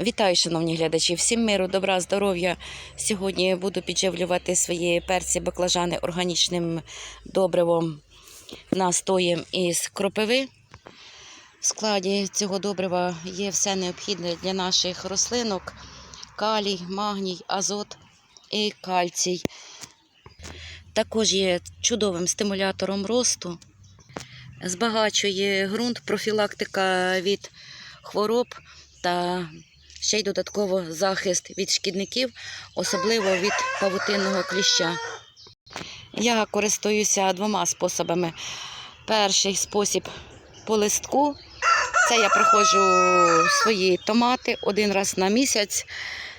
Вітаю, шановні глядачі! Всім миру, добра, здоров'я. Сьогодні буду підживлювати свої перці баклажани органічним добривом настоєм із кропиви. В складі цього добрива є все необхідне для наших рослинок: калій, магній, азот і кальцій. Також є чудовим стимулятором росту, збагачує ґрунт, профілактика від хвороб та ще й додатково захист від шкідників, особливо від павутинного кліща. Я користуюся двома способами. Перший спосіб по листку. Це я проходжу свої томати один раз на місяць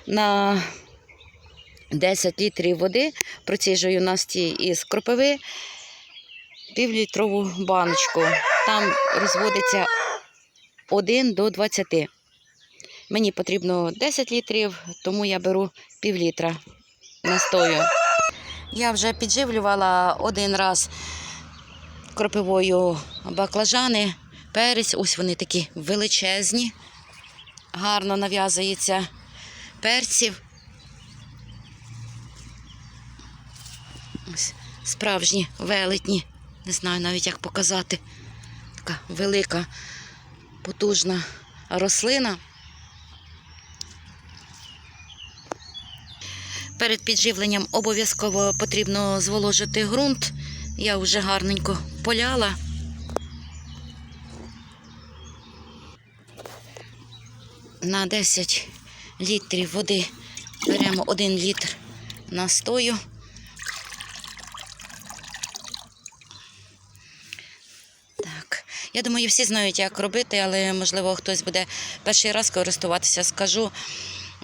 на 10 літрів води, проціжую насті із кропиви півлітрову баночку. Там розводиться 1 до 20. Мені потрібно 10 літрів, тому я беру пів літра настою. Я вже підживлювала один раз кропивою баклажани, перець. Ось вони такі величезні, гарно нав'язується перців. Ось справжні велетні. Не знаю навіть як показати. Така велика, потужна рослина. Перед підживленням обов'язково потрібно зволожити ґрунт. Я вже гарненько поляла. На 10 літрів води беремо 1 літр настою. Так, я думаю, всі знають, як робити, але можливо хтось буде перший раз користуватися. Скажу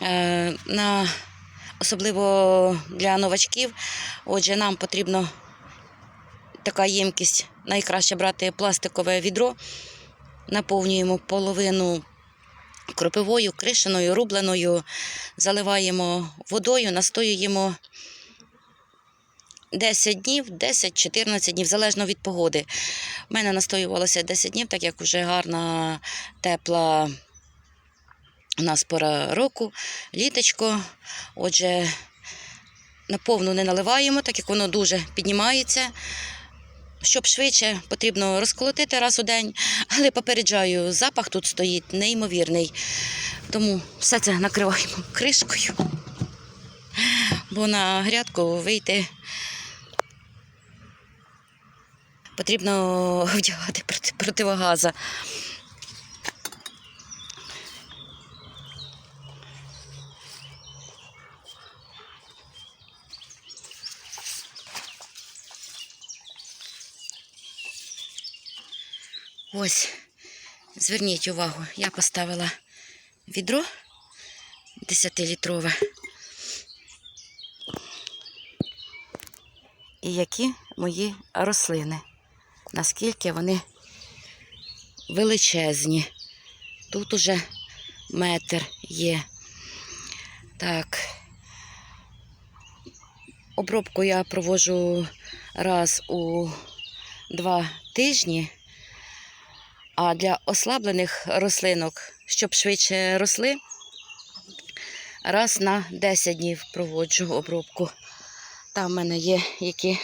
е, на особливо для новачків. Отже, нам потрібно така ємкість. Найкраще брати пластикове відро, наповнюємо половину кропивою, кришеною, рубленою, заливаємо водою, настоюємо 10 днів, 10-14 днів, залежно від погоди. У мене настоювалося 10 днів, так як вже гарна, тепла у нас пора року, літочко. Отже, наповну не наливаємо, так як воно дуже піднімається. Щоб швидше потрібно розколотити раз у день, але попереджаю, запах тут стоїть неймовірний. Тому все це накриваємо кришкою, бо на грядку вийти потрібно вдягати проти, противогаза. Ось, зверніть увагу, я поставила відро 10-літрове. І які мої рослини, наскільки вони величезні. Тут уже метр є. Так. Обробку я проводжу раз у два тижні. А для ослаблених рослинок, щоб швидше росли, раз на 10 днів проводжу обробку. Там в мене є, які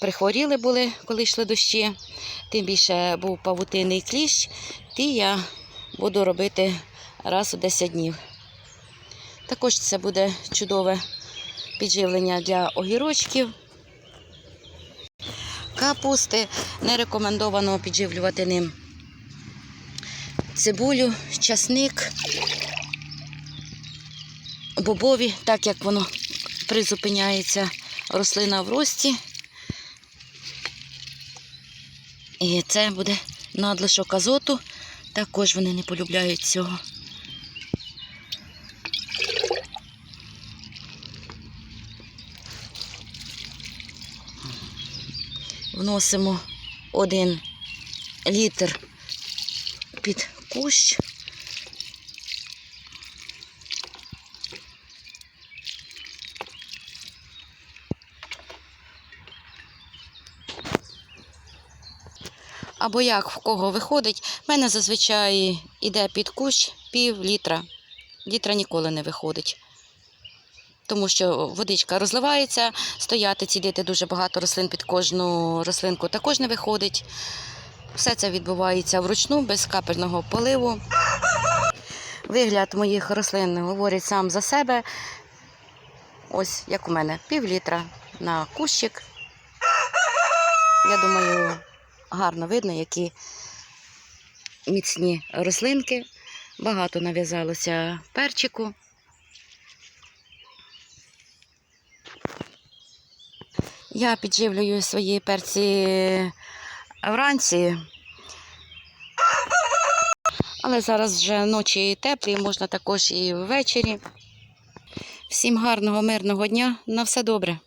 прихворіли були, коли йшли дощі. Тим більше був павутинний кліщ, ті я буду робити раз у 10 днів. Також це буде чудове підживлення для огірочків. Капусти не рекомендовано підживлювати ним цибулю, часник, бобові, так як воно призупиняється рослина в рості. І це буде надлишок азоту. Також вони не полюбляють цього. Вносимо один літр під кущ. або як в кого виходить. В мене зазвичай іде під кущ пів літра. Літра ніколи не виходить. Тому що водичка розливається, стояти, цідити дуже багато рослин під кожну рослинку також не виходить. Все це відбувається вручну, без капельного поливу. Вигляд моїх рослин говорить сам за себе. Ось як у мене, пів літра на кущик. Я думаю, гарно видно, які міцні рослинки. Багато нав'язалося перчику. Я підживлюю свої перці вранці. Але зараз вже ночі теплі, можна також і ввечері. Всім гарного, мирного дня. На все добре.